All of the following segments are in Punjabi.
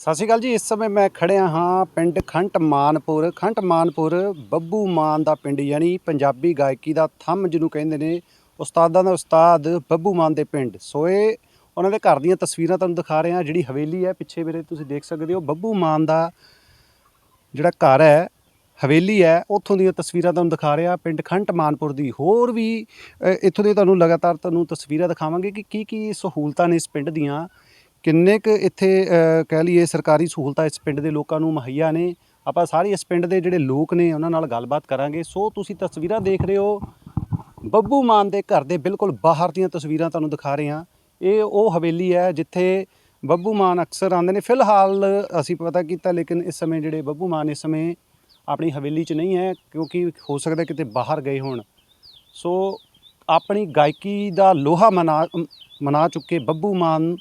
ਸਤਿ ਸ਼੍ਰੀ ਅਕਾਲ ਜੀ, ਇਸ ਸਮੇਂ ਮੈਂ ਖੜਿਆ ਹਾਂ ਪਿੰਡ ਖੰਟ ਮਾਨਪੁਰ ਖੰਟ ਮਾਨਪੁਰ ਬੱਬੂ ਮਾਨ ਦਾ ਪਿੰਡ, ਯਾਨੀ ਪੰਜਾਬੀ ਗਾਇਕੀ ਦਾ ਥੰਮ ਜਿਹਨੂੰ ਕਹਿੰਦੇ ਨੇ ਉਸਤਾਦਾਂ ਦਾ ਉਸਤਾਦ ਬੱਬੂ ਮਾਨ ਦੇ ਪਿੰਡ। ਸੋ ਇਹ ਉਹਨਾਂ ਦੇ ਘਰ ਦੀਆਂ ਤਸਵੀਰਾਂ ਤੁਹਾਨੂੰ ਦਿਖਾ ਰਹੇ ਹਾਂ, ਜਿਹੜੀ ਹਵੇਲੀ ਹੈ, ਪਿੱਛੇ ਮੇਰੇ ਤੁਸੀਂ ਦੇਖ ਸਕਦੇ ਹੋ, ਬੱਬੂ ਮਾਨ ਦਾ ਜਿਹੜਾ ਘਰ ਹੈ, ਹਵੇਲੀ ਹੈ, ਉੱਥੋਂ ਦੀਆਂ ਤਸਵੀਰਾਂ ਤੁਹਾਨੂੰ ਦਿਖਾ ਰਿਹਾ ਪਿੰਡ ਖੰਟ ਮਾਨਪੁਰ ਦੀ। ਹੋਰ ਵੀ ਇੱਥੋਂ ਦੇ ਤੁਹਾਨੂੰ ਲਗਾਤਾਰ ਤੁਹਾਨੂੰ ਤਸਵੀਰਾਂ ਦਿਖਾਵਾਂਗੇ ਕਿ ਕੀ ਕੀ ਸਹੂਲਤਾਂ ਨੇ ਇਸ ਪਿੰਡ ਦੀਆਂ। ਕਿੰਨੇ ਕੁ ਇੱਥੇ ਅ, ਕਹਿ ਲਈਏ ਸਰਕਾਰੀ ਸਹੂਲਤਾਂ ਇਸ ਪਿੰਡ ਦੇ ਲੋਕਾਂ ਨੂੰ ਮੁਹੱਈਆ ਨੇ? ਆਪਾਂ ਸਾਰੇ ਇਸ ਪਿੰਡ ਦੇ ਜਿਹੜੇ ਲੋਕ ਨੇ ਉਹਨਾਂ ਨਾਲ ਗੱਲਬਾਤ ਕਰਾਂਗੇ। ਸੋ ਤੁਸੀਂ ਤਸਵੀਰਾਂ ਦੇਖ ਰਹੇ ਹੋ। ਬੱਬੂ ਮਾਨ ਦੇ ਘਰ ਦੇ ਬਿਲਕੁਲ ਬਾਹਰ ਦੀਆਂ ਤਸਵੀਰਾਂ ਤੁਹਾਨੂੰ ਦਿਖਾ ਰਹੇ ਹਾਂ। ਇਹ ਉਹ ਹਵੇਲੀ ਹੈ ਜਿੱਥੇ ਬੱਬੂ ਮਾਨ ਅਕਸਰ ਆਉਂਦੇ ਨੇ। ਫਿਲਹਾਲ ਅਸੀਂ ਪਤਾ ਕੀਤਾ ਲੇਕਿਨ ਇਸ ਸਮੇਂ ਜਿਹੜੇ ਬੱਬੂ ਮਾਨ ਇਸ ਸਮੇਂ ਆਪਣੀ ਹਵੇਲੀ 'ਚ ਨਹੀਂ ਹੈ ਕਿਉਂਕਿ ਹੋ ਸਕਦਾ ਕਿਤੇ ਬਾਹਰ ਗਏ ਹੋਣ। ਸੋ ਆਪਣੀ ਗਾਇਕੀ ਦਾ ਲੋਹਾ ਮਨਾ ਮਨਾ ਚੁੱਕੇ ਬੱਬੂ ਮਾਨ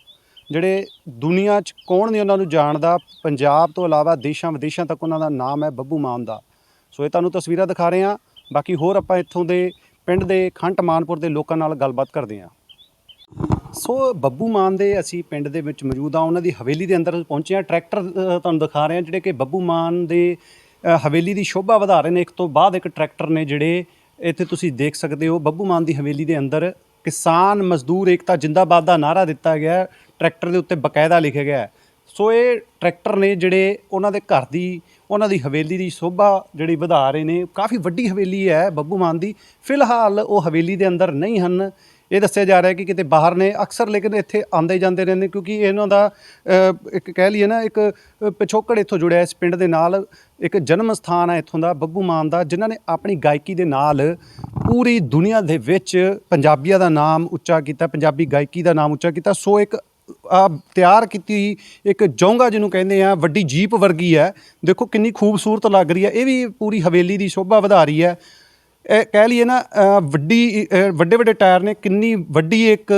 ਜਿਹੜੇ ਦੁਨੀਆ 'ਚ ਕੌਣ ਨਹੀਂ ਉਹਨਾਂ ਨੂੰ ਜਾਣਦਾ, ਪੰਜਾਬ ਤੋਂ ਇਲਾਵਾ ਦੇਸ਼ਾਂ ਵਿਦੇਸ਼ਾਂ ਤੱਕ ਉਹਨਾਂ ਦਾ ਨਾਮ ਹੈ ਬੱਬੂ ਮਾਨ ਦਾ। ਸੋ ਇਹ ਤੁਹਾਨੂੰ ਤਸਵੀਰਾਂ ਦਿਖਾ ਰਹੇ ਹਾਂ। ਬਾਕੀ ਹੋਰ ਆਪਾਂ ਇੱਥੋਂ ਦੇ ਪਿੰਡ ਦੇ ਖੰਟ ਮਾਨਪੁਰ ਦੇ ਲੋਕਾਂ ਨਾਲ ਗੱਲਬਾਤ ਕਰਦੇ ਹਾਂ। ਸੋ ਬੱਬੂ ਮਾਨ ਦੇ ਅਸੀਂ ਪਿੰਡ ਦੇ ਵਿੱਚ ਮੌਜੂਦ ਆ ਉਹਨਾਂ ਦੀ ਹਵੇਲੀ ਦੇ ਅੰਦਰ ਪਹੁੰਚੇ ਆ ਟਰੈਕਟਰ ਤੁਹਾਨੂੰ ਦਿਖਾ ਰਹੇ ਆ ਜਿਹੜੇ ਕਿ ਬੱਬੂ ਮਾਨ ਦੇ ਹਵੇਲੀ ਦੀ ਸ਼ੋਭਾ ਵਧਾ ਰਹੇ ਨੇ। ਇੱਕ ਤੋਂ ਬਾਅਦ ਇੱਕ ਟਰੈਕਟਰ ਨੇ ਜਿਹੜੇ ਇੱਥੇ ਤੁਸੀਂ ਦੇਖ ਸਕਦੇ ਹੋ। ਬੱਬੂ ਮਾਨ ਦੀ ਹਵੇਲੀ ਦੇ ਅੰਦਰ ਕਿਸਾਨ ਮਜ਼ਦੂਰ ਏਕਤਾ ਜਿੰਦਾਬਾਦ ਦਾ ਨਾਰਾ ਦਿੱਤਾ ਗਿਆ ਹੈ। ਟਰੈਕਟਰ ਦੇ ਉੱਤੇ ਬਕਾਇਦਾ ਲਿਖਿਆ ਗਿਆ ਹੈ। ਸੋ ਇਹ ਟਰੈਕਟਰ ਨੇ ਜਿਹੜੇ ਉਹਨਾਂ ਦੇ ਘਰ ਦੀ, ਉਹਨਾਂ ਦੀ ਹਵੇਲੀ ਦੀ ਸ਼ੋਭਾ ਜਿਹੜੀ ਵਧਾ ਰਹੇ ਨੇ ਕਾਫੀ ਵੱਡੀ ਹਵੇਲੀ ਹੈ ਬੱਬੂ ਮਾਨ ਦੀ ਫਿਲਹਾਲ ਉਹ ਹਵੇਲੀ ਦੇ ਅੰਦਰ ਨਹੀਂ ਹਨ ਇਹ ਦੱਸਿਆ ਜਾ ਰਿਹਾ ਕਿ ਕਿਤੇ ਬਾਹਰ ਨੇ ਅਕਸਰ ਲੇਕਿਨ ਇੱਥੇ ਆਉਂਦੇ ਜਾਂਦੇ ਰਹਿੰਦੇ ਕਿਉਂਕਿ ਇਹਨਾਂ ਦਾ ਅ, ਇੱਕ ਕਹਿ ਲਈਏ ਨਾ ਇੱਕ ਅ, ਪਿਛੋਕੜ ਇੱਥੋਂ ਜੁੜਿਆ ਇਸ ਪਿੰਡ ਦੇ ਨਾਲ। ਇੱਕ ਜਨਮ ਸਥਾਨ ਹੈ ਇੱਥੋਂ ਦਾ ਬੱਬੂ ਮਾਨ ਦਾ ਜਿਨ੍ਹਾਂ ਨੇ ਆਪਣੀ ਗਾਇਕੀ ਦੇ ਨਾਲ ਪੂਰੀ ਦੁਨੀਆ ਦੇ ਵਿੱਚ ਪੰਜਾਬੀਆਂ ਦਾ ਨਾਮ ਉੱਚਾ ਕੀਤਾ ਪੰਜਾਬੀ ਗਾਇਕੀ ਦਾ ਨਾਮ ਉੱਚਾ ਕੀਤਾ। ਸੋ ਇੱਕ ਆ ਤਿਆਰ ਕੀਤੀ ਇੱਕ ਜੌਂਗਾ ਜਿਹਨੂੰ ਕਹਿੰਦੇ ਆ ਵੱਡੀ ਜੀਪ ਵਰਗੀ ਹੈ। ਦੇਖੋ ਕਿੰਨੀ ਖੂਬਸੂਰਤ ਲੱਗ ਰਹੀ ਹੈ। ਇਹ ਵੀ ਪੂਰੀ ਹਵੇਲੀ ਦੀ ਸ਼ੋਭਾ ਵਧਾ ਰਹੀ ਹੈ। ਇਹ ਕਹਿ ਲਈਏ ਨਾ ਅ, ਵੱਡੀ ਅ, ਵੱਡੇ ਵੱਡੇ ਟਾਇਰ ਨੇ ਕਿੰਨੀ ਵੱਡੀ ਇੱਕ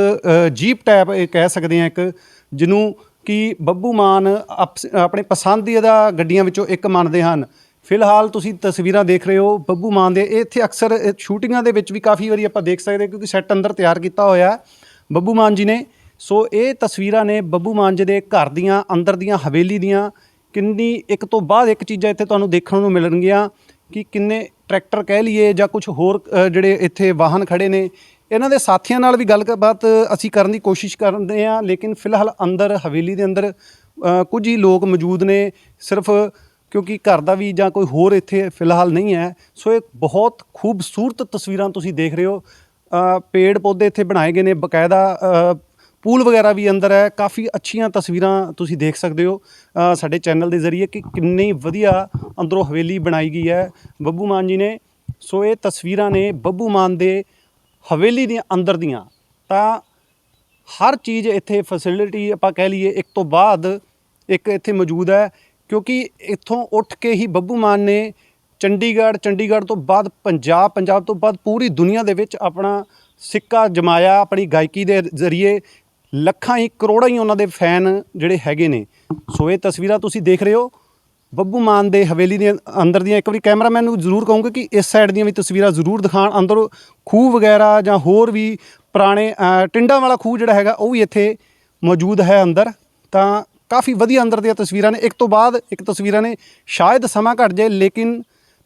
ਅ, ਜੀਪ ਟਾਈਪ ਇਹ ਕਹਿ ਸਕਦੇ ਆ ਇੱਕ ਜਿਹਨੂੰ ਕਿ ਬੱਬੂ ਮਾਨ ਆਪਸ- ਆਪਣੇ ਪਸੰਦੀਦਾ ਗੱਡੀਆਂ ਵਿੱਚੋਂ ਇੱਕ ਮੰਨਦੇ ਹਨ। ਫਿਲਹਾਲ ਤੁਸੀਂ ਤਸਵੀਰਾਂ ਦੇਖ ਰਹੇ ਹੋ ਬੱਬੂ ਮਾਨ ਦੇ। ਇਹ ਇੱਥੇ ਅਕਸਰ ਇਹ ਸ਼ੂਟਿੰਗਾਂ ਦੇ ਵਿੱਚ ਵੀ ਕਾਫੀ ਵਾਰੀ ਆਪਾਂ ਦੇਖ ਸਕਦੇ ਹਾਂ ਕਿਉਂਕਿ ਸੈੱਟ ਅੰਦਰ ਤਿਆਰ ਕੀਤਾ ਹੋਇਆ ਹੈ ਬੱਬੂ ਮਾਨ ਜੀ ਨੇ। ਸੋ ਇਹ ਤਸਵੀਰਾਂ ਨੇ ਬੱਬੂ ਮਾਨ ਜੀ ਦੇ ਘਰ ਦੀਆਂ ਅੰਦਰ ਦੀਆਂ ਹਵੇਲੀ ਦੀਆਂ। ਕਿੰਨੀ ਇੱਕ ਤੋਂ ਬਾਅਦ ਇੱਕ ਚੀਜ਼ਾਂ ਇੱਥੇ ਤੁਹਾਨੂੰ ਦੇਖਣ ਨੂੰ ਮਿਲਣਗੀਆਂ। ਕਿ ਕਿੰਨੇ ਟਰੈਕਟਰ ਕਹਿ ਲਈਏ ਜਾਂ ਕੁਝ ਹੋਰ ਅ, ਜਿਹੜੇ ਇੱਥੇ ਵਾਹਨ ਖੜੇ ਨੇ ਇਹਨਾਂ ਦੇ ਸਾਥੀਆਂ ਨਾਲ ਵੀ ਗੱਲਬਾਤ ਅਸੀਂ ਕਰਨ ਦੀ ਕੋਸ਼ਿਸ਼ ਕਰਦੇ ਹਾਂ ਲੇਕਿਨ ਫਿਲਹਾਲ ਅੰਦਰ ਹਵੇਲੀ ਦੇ ਅੰਦਰ ਅ, ਕੁਝ ਹੀ ਲੋਕ ਮੌਜੂਦ ਨੇ ਸਿਰਫ ਕਿਉਂਕਿ ਘਰ ਦਾ ਵੀ ਜਾਂ ਕੋਈ ਹੋਰ ਇੱਥੇ ਫਿਲਹਾਲ ਨਹੀਂ ਹੈ ਸੋ ਇਹ ਬਹੁਤ ਖੂਬਸੂਰਤ ਤਸਵੀਰਾਂ ਤੁਸੀਂ ਦੇਖ ਰਹੇ ਹੋ। ਅ, ਪੇੜ ਪੌਦੇ ਇੱਥੇ ਬਣਾਏ ਗਏ ਨੇ ਬਕਾਇਦਾ ਅ, ਪੂਲ ਵਗੈਰਾ ਵੀ ਅੰਦਰ ਹੈ ਕਾਫੀ ਅੱਛੀਆਂ ਤਸਵੀਰਾਂ ਤੁਸੀਂ ਦੇਖ ਸਕਦੇ ਹੋ ਅ, ਸਾਡੇ ਚੈਨਲ ਦੇ ਜ਼ਰੀਏ ਕਿ ਕਿੰਨੀ ਵਧੀਆ ਅੰਦਰੋਂ ਹਵੇਲੀ ਬਣਾਈ ਗਈ ਹੈ। ਬੱਬੂ ਮਾਨ ਜੀ ਨੇ ਸੋ ਇਹ ਤਸਵੀਰਾਂ ਨੇ ਬੱਬੂ ਮਾਨ ਦੇ ਹਵੇਲੀ ਦੀਆਂ ਅੰਦਰ ਦੀਆਂ। ਤਾਂ ਹਰ ਚੀਜ਼ ਇੱਥੇ ਫੈਸਿਲਿਟੀ ਆਪਾਂ ਕਹਿ ਲਈਏ ਇੱਕ ਤੋਂ ਬਾਅਦ ਇੱਕ ਇੱਥੇ ਮੌਜੂਦ ਹੈ ਕਿਉਂਕਿ ਇੱਥੋਂ ਉੱਠ ਕੇ ਹੀ ਬੱਬੂ ਮਾਨ ਨੇ ਚੰਡੀਗੜ੍ਹ ਚੰਡੀਗੜ੍ਹ ਤੋਂ ਬਾਅਦ ਪੰਜਾਬ ਪੰਜਾਬ ਤੋਂ ਬਾਅਦ ਪੂਰੀ ਦੁਨੀਆ ਦੇ ਵਿੱਚ ਆਪਣਾ ਸਿੱਕਾ ਜਮਾਇਆ ਆਪਣੀ ਗਾਇਕੀ ਦੇ ਜ਼ਰੀਏ ਲੱਖਾਂ ਹੀ ਕਰੋੜਾਂ ਹੀ ਉਹਨਾਂ ਦੇ ਫੈਨ ਜਿਹੜੇ ਹੈਗੇ ਨੇ। ਸੋ ਇਹ ਤਸਵੀਰਾਂ ਤੁਸੀਂ ਦੇਖ ਰਹੇ ਹੋ। ਬੱਬੂ ਮਾਨ ਦੇ ਹਵੇਲੀ ਦੇ ਅੰਦਰ ਦੀਆਂ ਇੱਕ ਵਾਰੀ ਕੈਮਰਾਮੈਨ ਨੂੰ ਜ਼ਰੂਰ ਕਹੂੰਗਾ ਕਿ ਇਸ ਸਾਈਡ ਦੀਆਂ ਵੀ ਤਸਵੀਰਾਂ ਜ਼ਰੂਰ ਦਿਖਾਣ ਅੰਦਰ ਖੂਹ ਵਗੈਰਾ ਜਾਂ ਹੋਰ ਵੀ ਪੁਰਾਣੇ ਟਿੰਡਾਂ ਵਾਲਾ ਖੂਹ ਜਿਹੜਾ ਹੈਗਾ, ਉਹ ਵੀ ਇੱਥੇ ਮੌਜੂਦ ਹੈ ਅੰਦਰ। ਤਾਂ ਕਾਫੀ ਵਧੀਆ ਅੰਦਰ ਦੀਆਂ ਤਸਵੀਰਾਂ ਨੇ। ਇੱਕ ਤੋਂ ਬਾਅਦ ਇੱਕ ਤਸਵੀਰਾਂ ਨੇ। ਸ਼ਾਇਦ ਸਮਾਂ ਘਟ ਜਾਏ, ਲੇਕਿਨ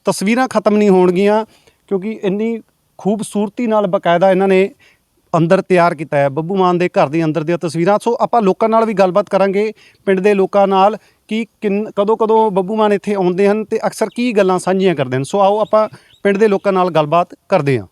ਤਸਵੀਰਾਂ ਖਤਮ ਨਹੀਂ ਹੋਣਗੀਆਂ, ਕਿਉਂਕਿ ਇੰਨੀ ਖੂਬਸੂਰਤੀ ਨਾਲ ਬਕਾਇਦਾ ਇਹਨਾਂ ਨੇ ਅੰਦਰ ਤਿਆਰ ਕੀਤਾ ਹੈ। ਬੱਬੂ ਮਾਨ ਦੇ ਘਰ ਦੇ ਅੰਦਰ ਦੀਆਂ ਤਸਵੀਰਾਂ। ਸੋ ਆਪਾਂ ਲੋਕਾਂ ਨਾਲ ਵੀ ਗੱਲਬਾਤ ਕਰਾਂਗੇ ਪਿੰਡ ਦੇ ਲੋਕਾਂ ਨਾਲ ਕਿ ਕਿੰਨ ਕਦੋਂ ਕਦੋਂ ਬੱਬੂ ਮਾਨ ਇੱਥੇ ਆਉਂਦੇ ਹਨ ਤੇ ਅਕਸਰ ਕੀ ਗੱਲਾਂ ਸਾਂਝੀਆਂ ਕਰਦੇ ਹਨ। ਸੋ ਆਓ ਆਪਾਂ ਪਿੰਡ ਦੇ ਲੋਕਾਂ ਨਾਲ ਗੱਲਬਾਤ ਕਰਦੇ ਹਾਂ।